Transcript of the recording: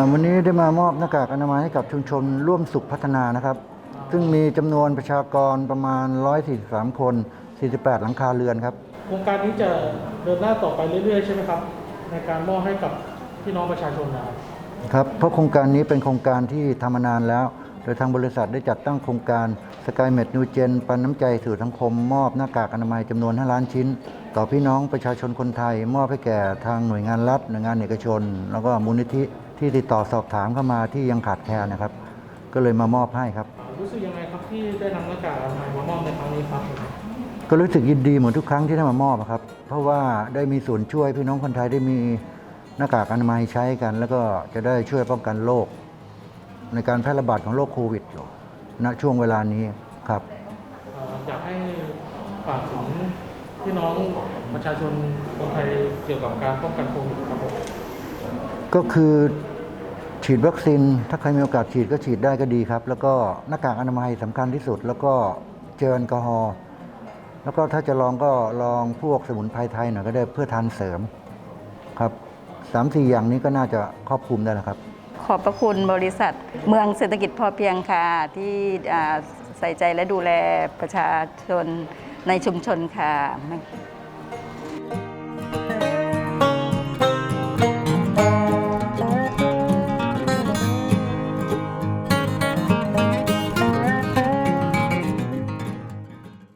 หน้ากากอนามัยให้กับชุมชนร่วมสุขพัฒนานะครับ ซึ่งมีจำนวนประชากรประมาณ 143 คน 48 หลังคาเรือนครับโครงการนี้จะเดินหน้าต่อไปเรื่อยๆ ใช่ไหมครับ ในการมอบให้กับพี่น้องประชาชนนะครับครับเพราะโครงการนี้เป็นโครงการที่ทำมานานแล้ว โดยทางบริษัทได้จัดตั้งโครงการ SkyMed New Gen ปันน้ำใจสู่สังคม มอบหน้ากากอนามัยจำนวน 5 ล้านชิ้น ต่อพี่น้องประชาชนคนไทย มอบให้แก่ทางหน่วยงานรัฐหน่วยงานเอกชน แล้วก็มูลนิธิ ที่ติดต่อสอบถามเข้ามาที่ยังขาดแคลนนะครับ ก็เลยมามอบให้ครับ รู้สึกยังไงครับที่ได้นำหน้ากากอนามัยมามอบในครั้งนี้ครับก็รู้สึกยินดีเหมือนทุกครั้งที่ได้มามอบอะครับ เพราะว่าได้มีส่วนช่วยพี่น้องคนไทยได้มีหน้ากากอนามัยใช้กัน แล้วก็จะได้ช่วยป้องกันโรคในการแพร่ระบาดของโรคโควิดอยู่ณช่วงเวลานี้ครับ เอ่ออยากให้ฝากถึงพี่น้องประชาชนคนไทยเกี่ยวกับการป้องกันโควิดครับผมก็คือ ฉีดวัคซีนถ้าใครมีโอกาสฉีดก็ฉีดได้ก็ดีครับ แล้วก็หน้ากากอนามัยสำคัญที่สุด แล้วก็เจลแอลกอฮอล์แล้วก็ถ้าจะลองก็ลองพวกสมุนไพรไทยหน่อยก็ได้เพื่อทานเสริมครับสามสี่อย่างนี้ก็น่าจะครอบคลุมได้แล้วครับ ขอบพระคุณบริษัท เมืองเศรษฐกิจพอเพียงค่ะ ที่ใส่ใจและดูแลประชาชนในชุมชนค่ะ